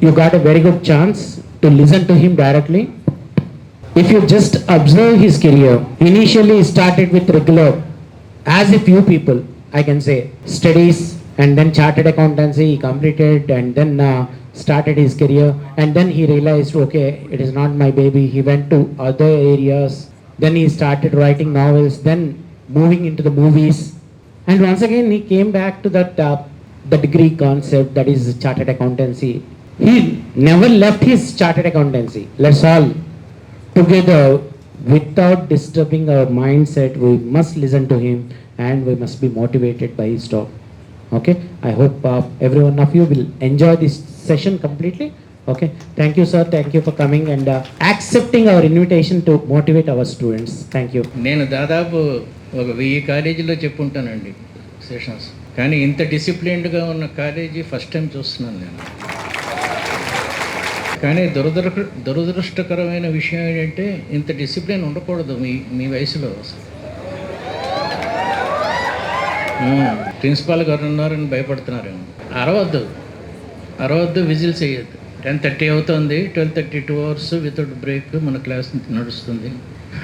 you got a very good chance to listen to him directly. If you just observe his career, initially he started with regular, as a few people, I can say, studies and then chartered accountancy he completed and then uh, started his career and then he realized, okay, it is not my baby. He went to other areas. Then he started writing novels, then moving into the movies. And once again, he came back to that uh, the degree concept that is chartered accountancy. He never left his chartered accountancy let's all together without disturbing our mindset we must listen to him and we must be motivated by his talk okay I hope every one of you will enjoy this session completely okay thank you sir thank you for coming and accepting our invitation to motivate our students thank you నేను దాదాపు ఒక వెయ్యి కాలేజీలో చెప్పుంటానండి sessions కానీ ఇంత డిసిప్లిన్డ్గా ఉన్న college first time చూస్తున్నాను నేను కానీ దురదృ దురదృష్టకరమైన విషయం ఏంటంటే ఇంత డిసిప్లిన్ ఉండకూడదు మీ మీ వయసులో. ప్రిన్సిపాల్ గారు ఉన్నారని భయపడుతున్నారు అరవద్దు. అరవద్దు విజిల్స్ వేయద్దు టెన్ థర్టీ అవుతుంది. Twelve thirty two hours without break మన క్లాస్ నడుస్తుంది.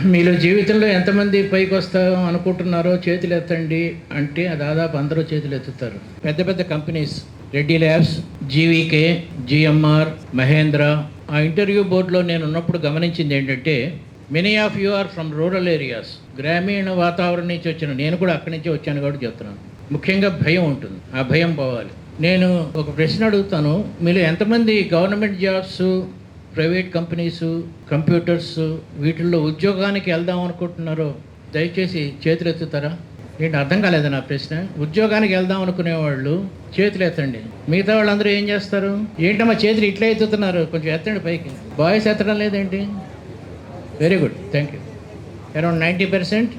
మీలో జీవితంలో ఎంతమంది పైకి వస్తాం అనుకుంటున్నారో చేతులు ఎత్తండి అంటే దాదాపు అందరూ చేతులు ఎత్తుతారు. పెద్ద పెద్ద companies Reddy labs GVK GMR Mahindra ఆ ఇంటర్వ్యూ బోర్డులో నేను ఉన్నప్పుడు గమనించింది ఏంటంటే many of you are from rural areas గ్రామీణ వాతావరణం నుంచి వచ్చిన నేను కూడా అక్కడి నుంచి వచ్చాను కాబట్టి చెప్తున్నాను. ముఖ్యంగా భయం ఉంటుంది. ఆ భయం పోవాలి. నేను ఒక ప్రశ్న అడుగుతాను. మీరు ఎంతమంది government jobs private companies computers వీటిల్లో ఉద్యోగానికి వెళ్దాం అనుకుంటున్నారో దయచేసి చేతులు ఎత్తుతారా ఏంటి అర్థం కాలేదు నా ప్రశ్న? ఉద్యోగానికి వెళ్దాం అనుకునే వాళ్ళు చేతులు ఎత్తండి మిగతా వాళ్ళందరూ ఏం చేస్తారు? ఏంటమ్మా చేతులు ఇట్లా ఎత్తుతున్నారు? కొంచెం ఎత్తండి పైకి. బాయ్స్ ఎత్తడం లేదేంటి? Very good thank you around ninety percent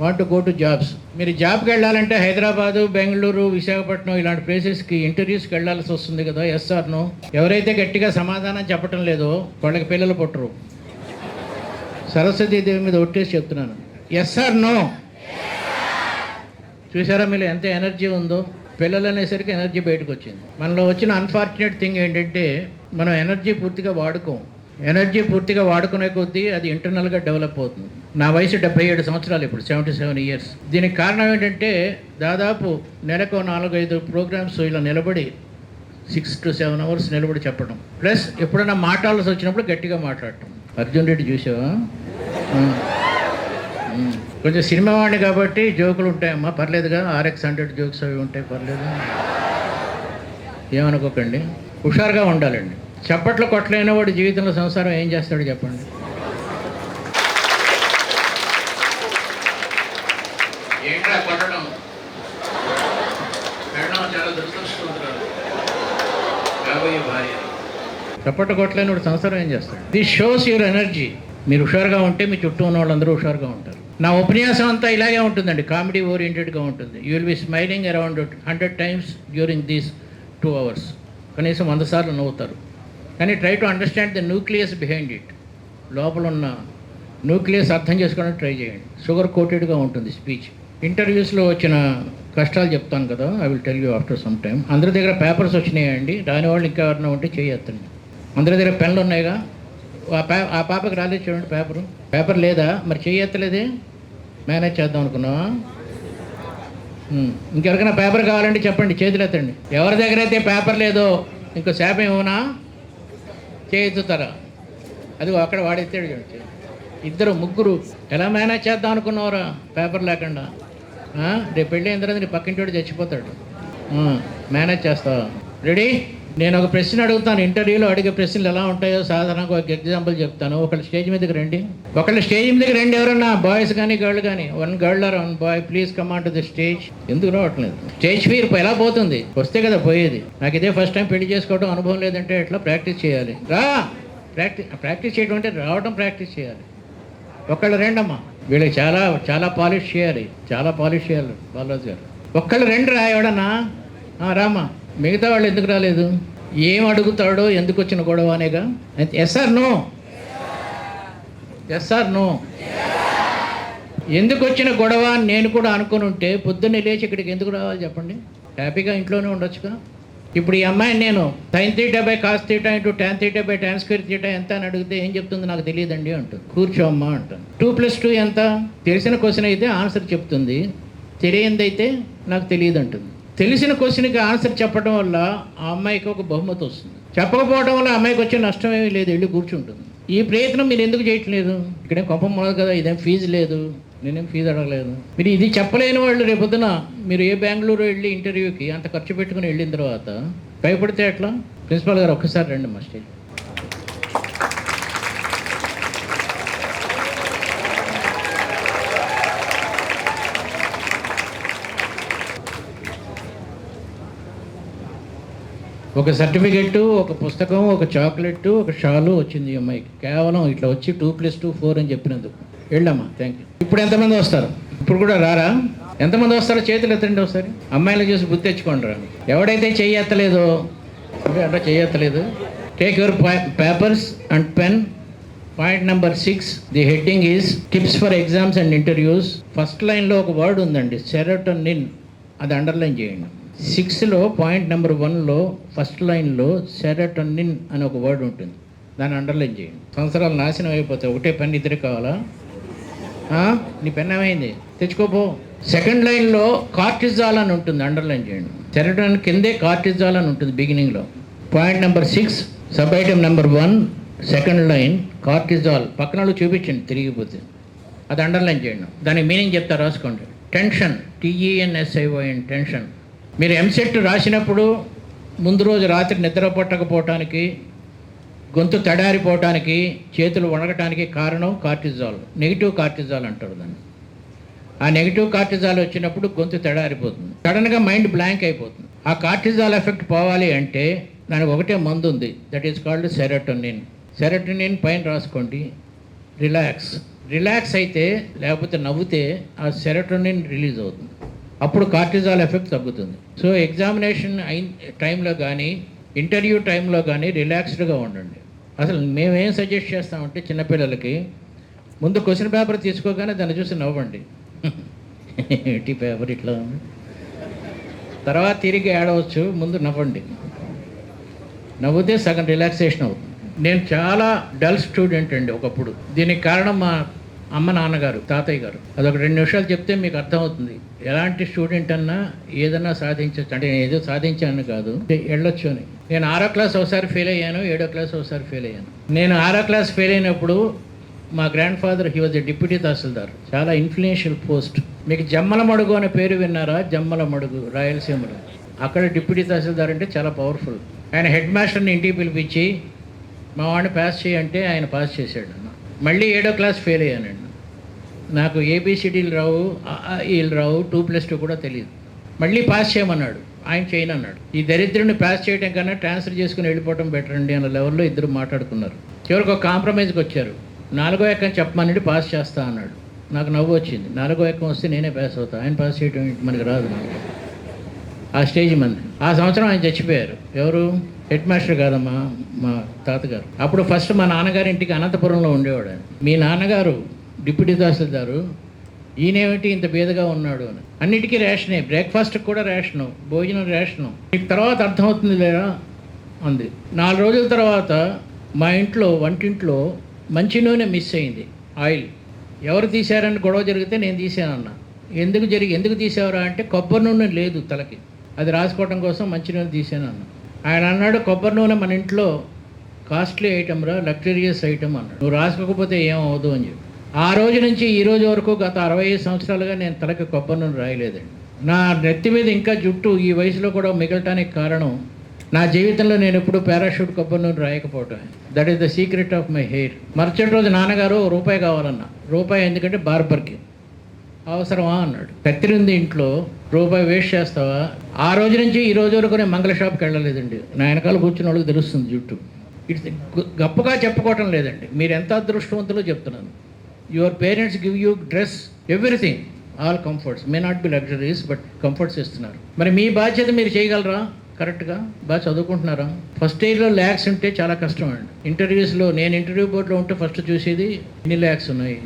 want to go to jobs మీరు జాబ్కి వెళ్ళాలంటే హైదరాబాదు బెంగళూరు విశాఖపట్నం ఇలాంటి ప్లేసెస్కి ఇంటర్వ్యూస్కి వెళ్ళాల్సి వస్తుంది కదా ఎస్ఆర్ను ఎవరైతే గట్టిగా సమాధానం చెప్పడం లేదో వాళ్ళకి పిల్లలు పుట్టరు. సరస్వతీ దేవి మీద ఒట్టేసి చెప్తున్నాను. ఎస్ఆర్ను చూసారా మీరు ఎంత ఎనర్జీ ఉందో? పిల్లలు అనేసరికి ఎనర్జీ బయటకు వచ్చింది. మనలో వచ్చిన అన్ఫార్చునేట్ థింగ్ ఏంటంటే మనం ఎనర్జీ పూర్తిగా వాడుకోం. ఎనర్జీ పూర్తిగా వాడుకునే కొద్దీ అది ఇంటర్నల్గా డెవలప్ అవుతుంది. నా వయసు డెబ్బై ఏడు సంవత్సరాలు ఇప్పుడు సెవెంటీ సెవెన్ ఇయర్స్. దీనికి కారణం ఏంటంటే దాదాపు నెలకు నాలుగైదు ప్రోగ్రామ్స్ ఇలా నిలబడి సిక్స్ టు సెవెన్ అవర్స్ నిలబడి చెప్పడం. ప్లస్ ఎప్పుడైనా మాట్లాడాల్సి వచ్చినప్పుడు గట్టిగా మాట్లాడటం. అర్జున్ రెడ్డి చూసావా? కొంచెం సినిమా వాడిని కాబట్టి జోకులు ఉంటాయమ్మా. పర్లేదుగా ఆర్ఎక్స్ హండ్రెడ్ జోక్స్ అవి ఉంటాయి పర్లేదు. ఏమనుకోకండి. హుషారుగా ఉండాలండి. చప్పట్లు కొట్టలేని వాడు జీవితంలో సంసారం ఏం చేస్తాడు చెప్పండి? చప్పట్లు కొట్టలేని వాడు సంసారం ఏం చేస్తాడు? దిస్ షోస్ యువర్ ఎనర్జీ మీరు హుషారుగా ఉంటే మీ చుట్టూ ఉన్న వాళ్ళందరూ హుషారుగా ఉంటారు. నా ఉపన్యాసం అంతా ఇలాగే ఉంటుందండి. కామెడీ ఓరియంటెడ్గా ఉంటుంది. You will be smiling around hundred times during these two hours కనీసం వంద సార్లు నవ్వుతారు. కానీ try to understand the nucleus behind it లోపల ఉన్న న్యూక్లియస్ అర్థం చేసుకోవడానికి ట్రై చేయండి. షుగర్ కోటెడ్గా ఉంటుంది స్పీచ్ ఇంటర్వ్యూస్లో వచ్చిన కష్టాలు చెప్తాను కదా I will tell you after some time అందరి దగ్గర పేపర్స్ వచ్చినాయండి. రాని వాళ్ళు ఇంకా ఎవరైనా ఉంటే చేయొద్దండి. అందరి దగ్గర పెన్లు ఉన్నాయిగా. ఆ పే ఆ పాపకి రాలేదు చూడండి పేపరు పేపర్ లేదా? మరి చేయత్తలేదే మేనేజ్ చేద్దాం అనుకున్నావా? ఇంకెవరికైనా పేపర్ కావాలంటే చెప్పండి చేతులు ఎత్తండి ఎవరి దగ్గర అయితే పేపర్ లేదో ఇంకో శాపం ఏమోనా? చేతుతారా. అది అక్కడ వాడెత్తాడు చూడండి ఇద్దరు ముగ్గురు ఎలా మేనేజ్ చేద్దాం అనుకున్నావురా? పేపర్ లేకుండా. రేపు పెళ్ళి అయిన తర్వాత నీ పక్కింటి చచ్చిపోతాడు. మేనేజ్ చేస్తావా? రెడీ? నేను ఒక ప్రశ్న అడుగుతాను. ఇంటర్వ్యూలో అడిగే ప్రశ్నలు ఎలా ఉంటాయో సాధారణంగా ఒక ఎగ్జాంపుల్ చెప్తాను. ఒకళ్ళు స్టేజ్ మీదకి రండి. ఒకళ్ళు స్టేజ్ మీదకి రండి ఎవరన్నా? బాయ్స్ కానీ గర్ల్ కానీ. One girl or one boy. Please come on to stage. ఎందుకు రావట్లేదు? స్టేజ్ ఫీర్ ఎలా పోతుంది? వస్తే కదా పోయేది. నాకు ఇదే ఫస్ట్ టైం పెళ్ళి చేసుకోవడం అనుభవం లేదంటే ఎట్లా ప్రాక్టీస్ చేయాలి? రా! ప్రాక్టీస్ ప్రాక్టీస్ చేయడం అంటే రావడం ప్రాక్టీస్ చేయాలి. ఒకళ్ళు రెండమ్మా. వీళ్ళకి చాలా చాలా పాలిష్ చేయాలి. చాలా పాలిష్ చేయాలి బాలరాజు గారు. ఒక్కళ్ళు రెండు రా ఎవడన్నా? ఆ, రామ్మా. మిగతా వాళ్ళు ఎందుకు రాలేదు? ఏం అడుగుతాడో ఎందుకు వచ్చిన గొడవ అనేగా? Yes or no yes or no ఎందుకు వచ్చిన గొడవ అని నేను కూడా అనుకుని ఉంటే పొద్దున్నే లేచి ఇక్కడికి ఎందుకు రావాలి చెప్పండి? హ్యాపీగా ఇంట్లోనే ఉండొచ్చుగా? ఇప్పుడు ఈ అమ్మాయిని నేను sine theta by cos theta into tan theta by tan square theta ఎంత అని అడిగితే ఏం చెప్తుంది నాకు తెలియదండి అంటుంది. కూర్చో అమ్మ అంటుంది. టూ ప్లస్ టూ ఎంత? తెలిసిన క్వశ్చన్ అయితే ఆన్సర్ చెప్తుంది. తెలియందైతే నాకు తెలియదు అంటుంది తెలిసిన క్వశ్చన్కి ఆన్సర్ చెప్పడం వల్ల ఆ అమ్మాయికి ఒక బహుమతి వస్తుంది. చెప్పకపోవడం వల్ల అమ్మాయికి వచ్చే నష్టం ఏమీ లేదు వెళ్ళి కూర్చుంటుంది. ఈ ప్రయత్నం మీరు ఎందుకు చేయట్లేదు? ఇక్కడేం కొంపం మొదలు కదా ఇదేం ఫీజు లేదు నేనేం ఫీజు అడగలేదు. మీరు ఇది చెప్పలేని వాళ్ళు రేపొద్దున మీరు ఏ బెంగళూరు వెళ్ళి ఇంటర్వ్యూకి అంత ఖర్చు పెట్టుకుని వెళ్ళిన తర్వాత భయపడితే ఎట్లా? ప్రిన్సిపాల్ గారు ఒక్కసారి రండి మా స్టేజ్ ఒక సర్టిఫికెట్ ఒక పుస్తకం ఒక చాక్లెట్ ఒక షాలు వచ్చింది ఈ అమ్మాయికి. కేవలం ఇట్లా వచ్చి టూ ప్లస్ టూ ఫోర్ అని చెప్పినందుకు. వెళ్ళమ్మా థ్యాంక్ యూ ఇప్పుడు ఎంతమంది వస్తారు? ఇప్పుడు కూడా రారా? ఎంతమంది వస్తారో చేతులు ఎత్తండి ఒకసారి. అమ్మాయిలు చూసి గుర్తు తెచ్చుకోండి రా. ఎవడైతే చెయ్యి ఎత్తలేదో అంటే అంటే ఎత్తలేదు take your papers and pen point number six the heading is tips for exams and interviews first లైన్లో ఒక వర్డ్ ఉందండి సెరటోనిన్ అది అండర్లైన్ చేయండి. సిక్స్లో పాయింట్ నెంబర్ వన్లో ఫస్ట్ లైన్లో సెరటోనిన్ అని ఒక వర్డ్ ఉంటుంది. దాన్ని అండర్లైన్ చేయండి. సంవత్సరాలు నాశనం అయిపోతాయి. ఒకటే పెన్ ఇద్దరు కావాలా? నీ పెన్ ఏమైంది? తెచ్చుకోపో సెకండ్ లైన్లో కార్టిజాల్ అని ఉంటుంది. అండర్లైన్ చేయండి. సెరటోనిన్ కిందే కార్టిజాల్ అని ఉంటుంది బిగినింగ్లో. Point number six sub item number one second line cortisol. పక్కన వాళ్ళు చూపించండి తిరిగిపోతే. అది అండర్లైన్ చేయండి. దానికి మీనింగ్ చెప్తా రాసుకోండి. టెన్షన్. టీఈఎన్ఎస్ఐఓఎన్ టెన్షన్. మీరు ఎంసెట్ రాసినప్పుడు ముందు రోజు రాత్రి నిద్ర పట్టకపోవటానికి గొంతు తడారిపోవటానికి చేతులు వణగటానికి కారణం కార్టిజాల్. నెగిటివ్ కార్టిజాల్ అంటారు దాన్ని. ఆ నెగిటివ్ కార్టిజాల్ వచ్చినప్పుడు గొంతు తడారిపోతుంది. సడన్గా మైండ్ బ్లాంక్ అయిపోతుంది. ఆ కార్టిజాల్ ఎఫెక్ట్ పోవాలి అంటే దానికి ఒకటే మందు ఉంది. That is called serotonin serotonin పైన రాసుకోండి. రిలాక్స్ రిలాక్స్ అయితే లేకపోతే నవ్వుతే ఆ సెరటోనిన్ రిలీజ్ అవుతుంది. అప్పుడు కార్టిజాల్ ఎఫెక్ట్ తగ్గుతుంది. సో ఎగ్జామినేషన్ అయిన టైంలో కానీ ఇంటర్వ్యూ టైంలో కానీ రిలాక్స్డ్గా ఉండండి. అసలు మేమేం సజెస్ట్ చేస్తామంటే చిన్నపిల్లలకి ముందు క్వశ్చన్ పేపర్ తీసుకోగానే దాన్ని చూసి నవ్వండి. ఏంటి పేపర్ ఇట్లా ఉంది? తర్వాత తిరిగి ఏడవచ్చు ముందు నవ్వండి. నవ్వుతే సగం రిలాక్సేషన్ అవుతుంది. నేను చాలా డల్ స్టూడెంట్ అండి ఒకప్పుడు. దీనికి కారణం మా అమ్మ నాన్నగారు తాతయ్య గారు. అదొక రెండు నిమిషాలు చెప్తే మీకు అర్థమవుతుంది. ఎలాంటి స్టూడెంట్ అన్నా ఏదన్నా సాధించవచ్చు అంటే నేను ఏదో సాధించాను కాదు. వెళ్ళొచ్చు అని. నేను ఆరో క్లాస్ ఒకసారి ఫెయిల్ అయ్యాను ఏడో క్లాస్ ఒకసారి ఫెయిల్ అయ్యాను. నేను ఆరో క్లాస్ ఫెయిల్ అయినప్పుడు మా grandfather he was a deputy tahsildar. చాలా ఇన్ఫ్లుయెన్షియల్ పోస్ట్ మీకు జమ్మల మడుగు అనే పేరు విన్నారా? జమ్మల మడుగు రాయలసీమలో. అక్కడ డిప్యూటీ తహసీల్దార్ అంటే చాలా పవర్ఫుల్ ఆయన హెడ్ మాస్టర్ని ఇంటికి పిలిపించి మా వాడిని పాస్ చేయంటే ఆయన పాస్ చేశాడు. మళ్ళీ ఏడో క్లాస్ ఫెయిల్ అయ్యానండి. నాకు ఏబిసిడీలు రావు ఈలు రావు టూ ప్లస్ టూ కూడా తెలియదు మళ్ళీ పాస్ చేయమన్నాడు ఆయన చేయను అన్నాడు ఈ దరిద్రుని పాస్ చేయడం కన్నా ట్రాన్స్ఫర్ చేసుకుని వెళ్ళిపోవడం బెటర్ అండి అన్న లెవెల్లో ఇద్దరు మాట్లాడుకున్నారు. చివరికి ఒక కాంప్రమైజ్కి వచ్చారు. నాలుగో ఎక్కం చెప్పమని పాస్ చేస్తా అన్నాడు. నాకు నవ్వు వచ్చింది. నాలుగో ఎక్కం వస్తే నేనే పాస్ అవుతాను ఆయన పాస్ చేయడం మనకి రాదు. ఆ స్టేజ్ మంది. ఆ సంవత్సరం ఆయన చచ్చిపోయారు. ఎవరు? హెడ్ మాస్టర్ కాదమ్మా మా తాతగారు. అప్పుడు ఫస్ట్ మా నాన్నగారి ఇంటికి అనంతపురంలో ఉండేవాడు మీ నాన్నగారు డిప్యూటీ తహసీల్దారు. ఈయనేమిటి ఇంత బీదగా ఉన్నాడు అని. అన్నిటికీ రేషనే బ్రేక్ఫాస్ట్కి కూడా రేషను భోజనం రేషను. నీకు తర్వాత అర్థమవుతుంది లేదా? అంది. నాలుగు రోజుల తర్వాత మా ఇంట్లో వంటింట్లో మంచి నూనె మిస్ అయింది. ఆయిల్. ఎవరు తీశారని గొడవ జరిగితే నేను తీసానన్నా ఎందుకు జరిగి ఎందుకు తీసావురా అంటే కొబ్బరి నూనె లేదు తలకి. అది రాసుకోవడం కోసం మంచి నూనె తీసానన్నా అన్న ఆయన అన్నాడు కొబ్బరి నూనె మన ఇంట్లో కాస్ట్లీ ఐటమ్ రా లగ్జరియస్ ఐటమ్ అన్నాడు. నువ్వు రాసుకోకపోతే ఏమవుదు అని చెప్పి. ఆ రోజు నుంచి ఈ రోజు వరకు గత అరవై ఐదు సంవత్సరాలుగా నేను తలకి కొబ్బరి నూనె రాయలేదండి. నా నెత్తి మీద ఇంకా జుట్టు ఈ వయసులో కూడా మిగలటానికి కారణం నా జీవితంలో నేను ఎప్పుడు పారాషూట్ కొబ్బరి నూనె రాయకపోవటం that is the secret of my hair మరుసటి రోజు నాన్నగారు రూపాయి కావాలన్నా. రూపాయి ఎందుకంటే బార్బర్కి. అవసరమా అన్నాడు. కత్తిరింది ఇంట్లో రూపాయి వేస్ట్ చేస్తావా? ఆ రోజు నుంచి ఈ రోజు వరకు నేను మంగళ షాప్కి వెళ్ళలేదండి. నా వెనకాల కూర్చున్న వాళ్ళకి తెలుస్తుంది జుట్టు ఇట్స్ గొప్పగా చెప్పుకోవటం లేదండి. మీరు ఎంత అదృష్టవంతులో చెప్తున్నాను. Your parents give you dress everything all comforts may not be luxuries but comforts ఇస్తున్నారు. మరి మీ బాధ్యత మీరు చేయగలరా? కరెక్ట్గా బాగా చదువుకుంటున్నారా? ఫస్ట్ ఇయర్లో ల్యాక్స్ ఉంటే చాలా కష్టం అండి. ఇంటర్వ్యూస్లో నేను ఇంటర్వ్యూ బోర్డులో ఉంటే ఫస్ట్ చూసేది ఎన్ని ల్యాక్స్ ఉన్నాయి?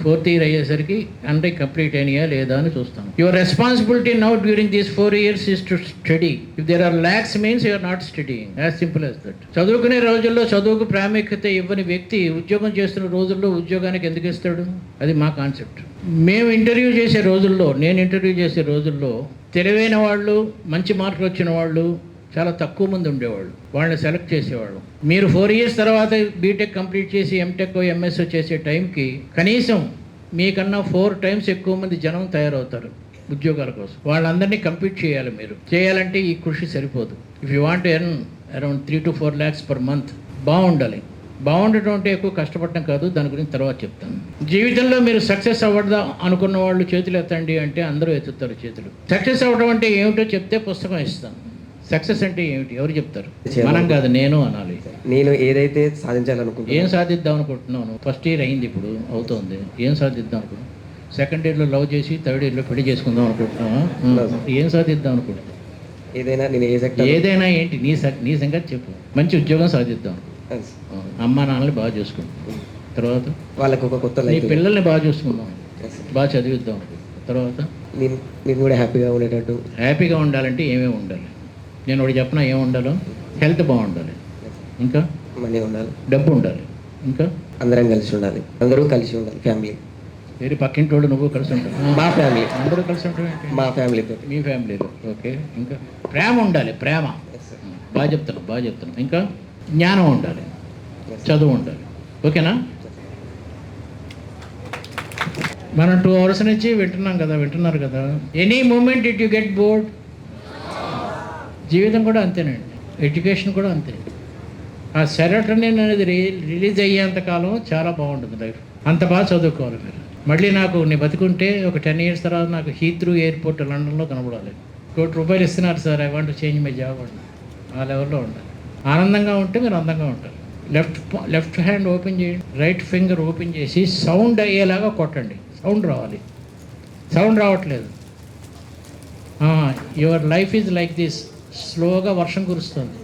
ఫోర్త్ ఇయర్ అయ్యేసరికి అంటే కంప్లీట్ అయినాయా లేదా అని చూస్తాం your responsibility now during these four years is to study if there are lacks means you are not studying as simple as that చదువుకునే రోజుల్లో చదువుకు ప్రాముఖ్యత ఇవ్వని వ్యక్తి ఉద్యోగం చేస్తున్న రోజుల్లో ఉద్యోగానికి ఎందుకు ఇస్తాడు? అది మా కాన్సెప్ట్ మేము ఇంటర్వ్యూ చేసే రోజుల్లో నేను ఇంటర్వ్యూ చేసే రోజుల్లో తెలివైన వాళ్ళు మంచి మార్కులు వచ్చిన వాళ్ళు చాలా తక్కువ మంది ఉండేవాళ్ళు. వాళ్ళని సెలెక్ట్ చేసేవాళ్ళు. మీరు ఫోర్ ఇయర్స్ తర్వాత బీటెక్ కంప్లీట్ చేసి ఎంటెక్ ఎంఎస్ చేసే టైంకి కనీసం మీకన్నా ఫోర్ టైమ్స్ ఎక్కువ మంది జనం తయారవుతారు ఉద్యోగాల కోసం. వాళ్ళందరినీ కంపీట్ చేయాలి మీరు. చేయాలంటే ఈ కృషి సరిపోదు. If you want earn around three to four lakhs per month బాగుండాలి. బాగుండటం అంటే ఎక్కువ కష్టపడటం కాదు. దాని గురించి తర్వాత చెప్తాను. జీవితంలో మీరు సక్సెస్ అవ్వదా అనుకున్న వాళ్ళు చేతులు ఎత్తండి అంటే అందరూ ఎత్తుతారు చేతులు. సక్సెస్ అవ్వడం అంటే ఏమిటో చెప్తే పుస్తకం ఇస్తాను. సక్సెస్ అంటే ఏమిటి? ఎవరు చెప్తారు? మనం కాదు నేను అనాలి. నేను ఏదైతే సాధించాలనుకుంటున్నాను ఏం సాధిద్దాం అనుకుంటున్నాను ఫస్ట్ ఇయర్ అయింది ఇప్పుడు అవుతోంది. ఏం సాధిద్దాం అనుకుంటున్నాను సెకండ్ ఇయర్లో లవ్ చేసి థర్డ్ ఇయర్లో పెళ్ళి చేసుకుందాం అనుకుంటున్నావా? ఆ, ఏం సాధిద్దాం అనుకుంటున్నాను ఏదైనా నేను ఏ సెక్టర్ ఏదైనా ఏంటి? నీ నీ సంగతి చెప్పు. మంచి ఉద్యోగం సాధిద్దాం. ఆ, అమ్మా నాన్నని బాగా చూసుకుంటాం తర్వాత? వాళ్ళకు ఒక కొత్త నీ పిల్లల్ని బాగా చూసుకుందాం. బాగా చదివిద్దాం. తర్వాత? నేను నేను కూడా హ్యాపీగా ఉండేటట్టు. హ్యాపీగా ఉండాలంటే ఏమేమి ఉండాలి? నేను ఒకటి చెప్పిన ఏమి ఉండాలో? హెల్త్ బాగుండాలి. ఇంకా? మనీ ఉండాలి. డబ్బు ఉండాలి. ఇంకా? అందరం కలిసి ఉండాలి. అందరూ కలిసి ఉండాలి ఫ్యామిలీ. వేరే పక్కింటి వాడు నువ్వు కలిసి ఉంటావు? మా ఫ్యామిలీ. అందరూ కలిసి ఉంటావు? మా ఫ్యామిలీతో మీ ఫ్యామిలీలో ఓకే. ఇంకా? ప్రేమ ఉండాలి ప్రేమ. బాగా చెప్తాను బాగా చెప్తాను ఇంకా? జ్ఞానం ఉండాలి. చదువు ఉండాలి. ఓకేనా? మనం టూ అవర్స్ నుంచి వింటున్నాం కదా వింటున్నారు కదా. Any moment it you get bored జీవితం కూడా అంతేనండి. ఎడ్యుకేషన్ కూడా అంతే. ఆ సెరటనిన్ అనేది రి- రిలీజ్ అయ్యేంత కాలం చాలా బాగుంటుంది లైఫ్. అంత బాగా చదువుకోవాలి మీరు. మళ్ళీ నాకు నేను బతుకుంటే ఒక టెన్ ఇయర్స్ తర్వాత నాకు హీత్రూ ఎయిర్పోర్ట్ లండన్లో కనబడాలి. కోటి రూపాయలు ఇస్తున్నారు sir I want change my job అండి ఆ లెవెల్లో ఉండాలి. ఆనందంగా ఉంటే మీరు అందంగా ఉంటారు. లెఫ్ట్ లెఫ్ట్ హ్యాండ్ ఓపెన్ చేయండి. రైట్ ఫింగర్ ఓపెన్ చేసి సౌండ్ అయ్యేలాగా కొట్టండి. సౌండ్ రావాలి. సౌండ్ రావట్లేదు. Your life is like this. స్లోగా వర్షం కురుస్తుంది.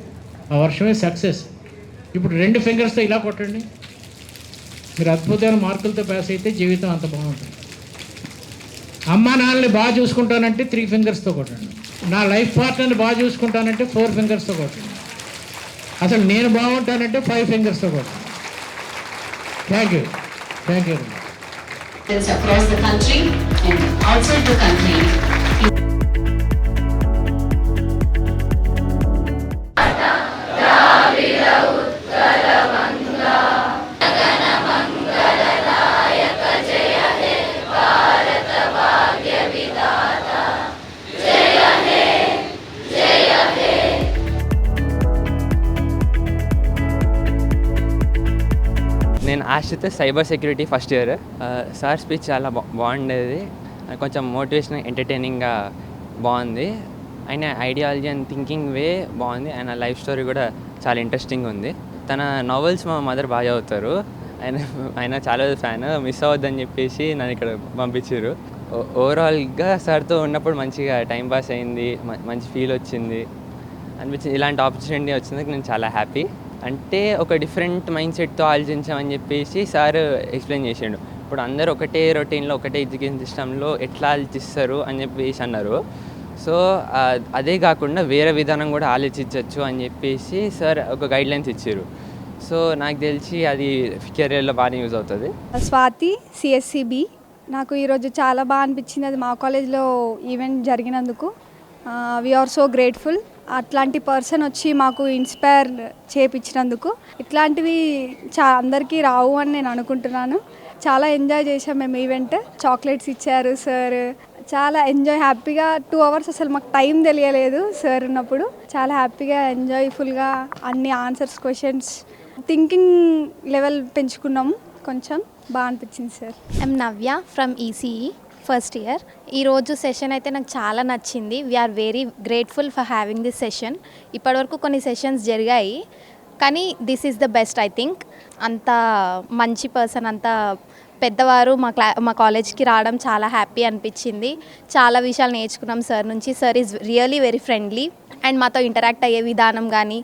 ఆ వర్షమే సక్సెస్. ఇప్పుడు రెండు ఫింగర్స్తో ఇలా కొట్టండి. మీరు అద్భుతమైన మార్కులతో పాస్ అయితే జీవితం అంత బాగుంటుంది. అమ్మ నాన్నని బాగా చూసుకుంటానంటే త్రీ ఫింగర్స్తో కొట్టండి. నా లైఫ్ పార్ట్నర్ని బాగా చూసుకుంటానంటే ఫోర్ ఫింగర్స్తో కొట్టండి. అసలు నేను బాగుంటానంటే ఫైవ్ ఫింగర్స్తో కొట్టండి. Thank you thank you across the country and outside the country. నేను cyber security first year. Sir speech చాలా బా బాగుండేది. కొంచెం మోటివేషన్ ఎంటర్టైనింగ్గా బాగుంది. ఆయన ఐడియాలజీ అండ్ థింకింగ్ వే బాగుంది. ఆయన లైఫ్ స్టోరీ కూడా చాలా ఇంట్రెస్టింగ్ ఉంది. తన నావెల్స్ మా మదర్ బాగా చదువుతారు. ఆయన ఆయన చాలా ఫ్యాన్. మిస్ అవ్వద్దని చెప్పేసి నన్ను ఇక్కడ పంపించారు. ఓవరాల్గా సార్తో ఉన్నప్పుడు మంచిగా టైం పాస్ అయింది. మంచి ఫీల్ వచ్చింది. అనిపించింది. ఇలాంటి ఆపర్చునిటీ వచ్చినందుకు నేను చాలా హ్యాపీ. అంటే ఒక డిఫరెంట్ మైండ్ సెట్తో ఆలోచించామని చెప్పేసి సార్ ఎక్స్ప్లెయిన్ చేసిండు. ఇప్పుడు అందరూ ఒకటే రొటీన్లో ఒకటే ఎడ్యుకేషన్ సిస్టంలో ఎట్లా ఆలోచిస్తారు అని చెప్పేసి అన్నారు. సో అదే కాకుండా వేరే విధానం కూడా ఆలోచించవచ్చు అని చెప్పేసి సార్ ఒక గైడ్ లైన్స్ ఇచ్చారు సో నాకు తెలిసి అది కెరియర్లో బాగానే యూజ్ అవుతుంది. స్వాతి సిఎస్సిబి. నాకు ఈరోజు చాలా బాగా అనిపించింది. అది మా కాలేజ్లో ఈవెంట్ జరిగినందుకు. వి ఆర్ సో గ్రేట్ఫుల్ అట్లాంటి పర్సన్ వచ్చి మాకు ఇన్స్పైర్ చేపించినందుకు ఇట్లాంటివి చా అందరికీ రావు అని నేను అనుకుంటున్నాను. చాలా ఎంజాయ్ చేసాం మేము ఈవెంట్. చాక్లెట్స్ ఇచ్చారు సార్. చాలా ఎంజాయ్ హ్యాపీగా టూ అవర్స్ అసలు మాకు టైం తెలియలేదు సార్ ఉన్నప్పుడు. చాలా హ్యాపీగా ఎంజాయ్ఫుల్గా అన్ని ఆన్సర్స్ క్వశ్చన్స్ థింకింగ్ లెవెల్ పెంచుకున్నాము. కొంచెం బాగా అనిపించింది sir. I'm Navya from ECE first year. ఈరోజు సెషన్ అయితే నాకు చాలా నచ్చింది. We're very grateful for having this session ఇప్పటివరకు కొన్ని సెషన్స్ జరిగాయి. కానీ this is the best I think అంత మంచి పర్సన్ అంత పెద్దవారు మా క్లా మా కాలేజ్కి రావడం చాలా హ్యాపీ అనిపించింది. చాలా విషయాలు నేర్చుకున్నాం సార్ నుంచి. Sir is really very friendly and మాతో ఇంటరాక్ట్ అయ్యే విధానం కానీ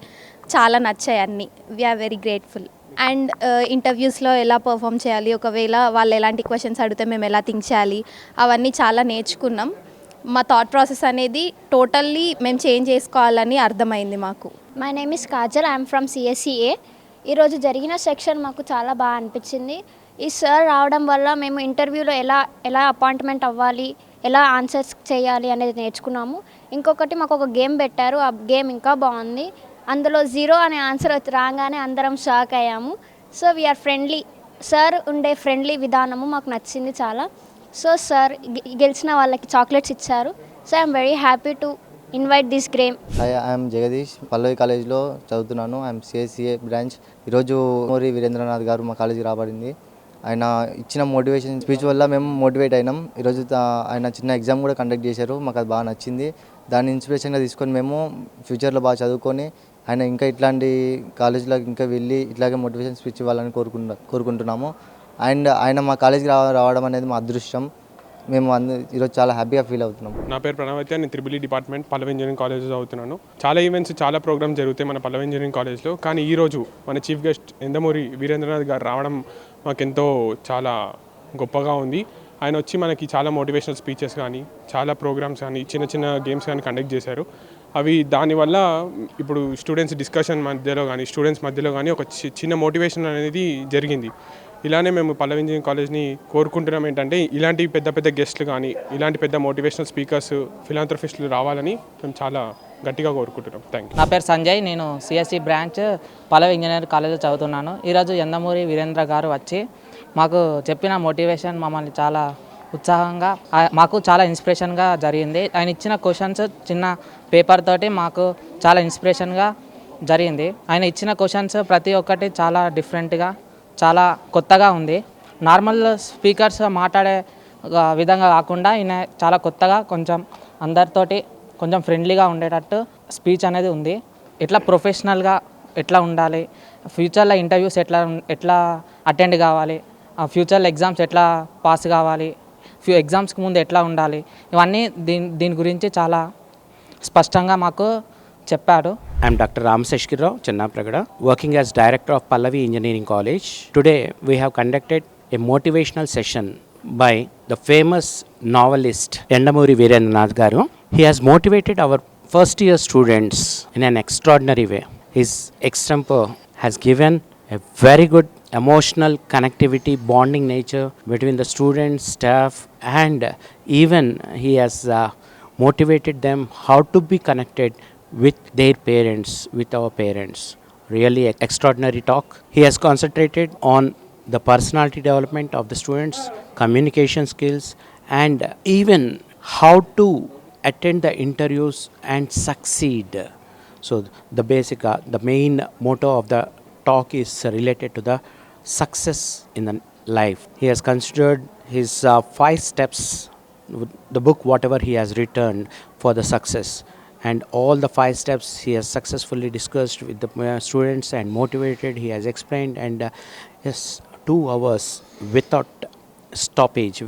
చాలా నచ్చాయి అన్నీ. We are very grateful and ఇంటర్వ్యూస్లో ఎలా పర్ఫామ్ చేయాలి ఒకవేళ వాళ్ళు ఎలాంటి క్వశ్చన్స్ అడిగితే మేము ఎలా థింక్ చేయాలి అవన్నీ చాలా నేర్చుకున్నాం. మా థాట్ ప్రాసెస్ అనేది టోటల్లీ మేము చేంజ్ చేసుకోవాలని అర్థమైంది మాకు. My name is Kajal I'm from CSCA ఈరోజు జరిగిన సెక్షన్ మాకు చాలా బాగా అనిపించింది. ఈ సార్ రావడం వల్ల మేము ఇంటర్వ్యూలో ఎలా ఎలా అపాయింట్మెంట్ అవ్వాలి ఎలా ఆన్సర్స్ చేయాలి అనేది నేర్చుకున్నాము. ఇంకొకటి మాకు ఒక గేమ్ పెట్టారు. ఆ గేమ్ ఇంకా బాగుంది. అందులో జీరో అనే ఆన్సర్ వచ్చి రాగానే అందరం షాక్ అయ్యాము. సో వీఆర్ ఫ్రెండ్లీ సార్ ఉండే ఫ్రెండ్లీ విధానము మాకు నచ్చింది చాలా. సో సార్ గెలిచిన వాళ్ళకి చాక్లెట్స్ ఇచ్చారు. So I'm very happy to invite this Graeme hi I'm Jagadish Pallavi కాలేజ్లో చదువుతున్నాను. ఐఎమ్ సిఎస్సిఏ బ్రాంచ్ ఈరోజు మోరి వీరేంద్రనాథ్ గారు మా కాలేజీకి రాబడింది. ఆయన ఇచ్చిన మోటివేషన్ స్పీచ్ వల్ల మేము మోటివేట్ అయినాం. ఈరోజు ఆయన చిన్న ఎగ్జామ్ కూడా కండక్ట్ చేశారు. మాకు అది బాగా నచ్చింది. దాన్ని ఇన్స్పిరేషన్గా తీసుకొని మేము ఫ్యూచర్లో బాగా చదువుకొని ఆయన ఇంకా ఇట్లాంటి కాలేజీలోకి ఇంకా వెళ్ళి ఇట్లాగే మోటివేషన్ స్పీచ్ ఇవ్వాలని కోరుకుంటు కోరుకుంటున్నాము. అండ్ ఆయన మా కాలేజీకి రావ రావడం అనేది మా అదృష్టం. మేము అందు ఈరోజు చాలా హ్యాపీగా ఫీల్ అవుతున్నాం నా పేరు ప్రణవైతే నేను triple department Pallavi engineering college చదువుతున్నాను. చాలా ఈవెంట్స్ చాలా ప్రోగ్రామ్స్ జరుగుతాయి మన పల్లవి ఇంజనీరింగ్ కాలేజ్లో. కానీ ఈరోజు మన చీఫ్ గెస్ట్ ఎందమూరి వీరేంద్రనాథ్ గారు రావడం మాకెంతో చాలా గొప్పగా ఉంది. ఆయన వచ్చి మనకి చాలా మోటివేషనల్ స్పీచెస్ కానీ చాలా ప్రోగ్రామ్స్ కానీ చిన్న చిన్న గేమ్స్ కానీ కండక్ట్ చేశారు. అవి దానివల్ల ఇప్పుడు స్టూడెంట్స్ డిస్కషన్ మధ్యలో కానీ స్టూడెంట్స్ మధ్యలో కానీ ఒక చి- చిన్న మోటివేషన్ అనేది జరిగింది. ఇలానే మేము పల్లవి ఇంజనీరింగ్ కాలేజ్ని కోరుకుంటున్నాం ఏంటంటే ఇలాంటి పెద్ద పెద్ద గెస్ట్లు కానీ ఇలాంటి పెద్ద మోటివేషనల్ స్పీకర్స్ ఫిలాంథ్రఫిస్టులు రావాలని మేము చాలా గట్టిగా కోరుకుంటున్నాం. థ్యాంక్ యూ నా పేరు సంజయ్ నేను సిఎస్సి బ్రాంచ్ పల్లవి ఇంజనీర్ కాలేజ్లో చదువుతున్నాను. ఈరోజు ఎందమూరి వీరేంద్ర గారు వచ్చి మాకు చెప్పిన మోటివేషన్ మమ్మల్ని చాలా ఉత్సాహంగా మాకు చాలా ఇన్స్పిరేషన్గా జరిగింది. ఆయన ఇచ్చిన క్వశ్చన్స్ చిన్న పేపర్ తోటి మాకు చాలా ఇన్స్పిరేషన్గా జరిగింది. ఆయన ఇచ్చిన క్వశ్చన్స్ ప్రతి ఒక్కటి చాలా డిఫరెంట్గా చాలా కొత్తగా ఉంది. నార్మల్ స్పీకర్స్ మాట్లాడే విధంగా కాకుండా ఈయన చాలా కొత్తగా కొంచెం అందరితోటి కొంచెం ఫ్రెండ్లీగా ఉండేటట్టు స్పీచ్ అనేది ఉంది. ఎట్లా ప్రొఫెషనల్గా ఎట్లా ఉండాలి ఫ్యూచర్లో ఇంటర్వ్యూస్ ఎట్లా ఎట్లా అటెండ్ కావాలి ఆ ఫ్యూచర్లో ఎగ్జామ్స్ ఎట్లా పాస్ కావాలి ఫ్యూ ఎగ్జామ్స్కి ముందు ఎట్లా ఉండాలి? ఇవన్నీ దీని దీని గురించి చాలా స్పష్టంగా మాకు చెప్పాడు I'm doctor రామశేష్కిరావు Chinnapragada working as director of Pallavi engineering college today we have conducted a motivational session by the famous novelist Yandamuri Veerendranath garu he has motivated our first year students in an extraordinary way his extempore has given a very good emotional connectivity, bonding nature between the students, staff, and even he has uh, motivated them how to be connected with their parents, with our parents. Really extraordinary talk. He has concentrated on the personality development of the students, communication skills, and even how to attend the interviews and succeed. So the basic, uh, the main motto of the talk is related to the success in the life. He has considered his uh, five steps, the book whatever he has written for the success, and all the five steps he has successfully discussed with the uh, students and motivated. He has explained, and uh, yes, two hours without stoppage.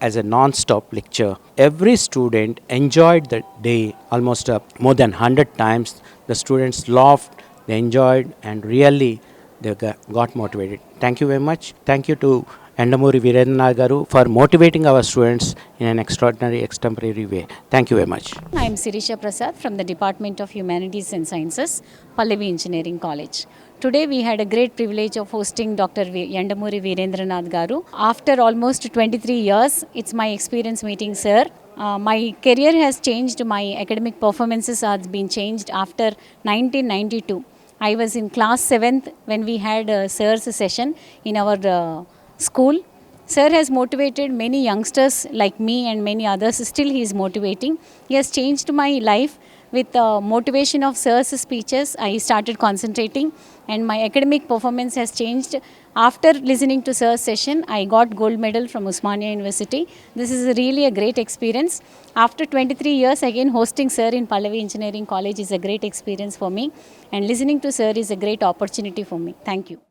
As a non-stop lecture, every student enjoyed the day almost uh, more than 100 times. The students laughed, they enjoyed, and really they got motivated. Thank you very much. Thank you to Endamuri Virendranath Garu for motivating our students in an extraordinary, extemporary way. Thank you very much. I am Sirisha Prasad from the Department of Humanities and Sciences, Pallavi Engineering College. Today we had a great privilege of hosting Dr. V- Yandamuri Virendranath Garu. After almost 23 years, it's my experience meeting sir. Uh, my career has changed, my academic performances has been changed after 1992. I was in class 7th when we had a sir's session in our uh, school. Sir has motivated many youngsters like me and many others. Still, he is motivating. He has changed my life with the motivation of Sir's speeches. I started concentrating, and my academic performance has changed. After listening to Sir's session, I got gold medal from Usmania University. This is really a great experience. After 23 years, again hosting Sir in Pallavi Engineering College is a great experience for me, and listening to Sir is a great opportunity for me. Thank you.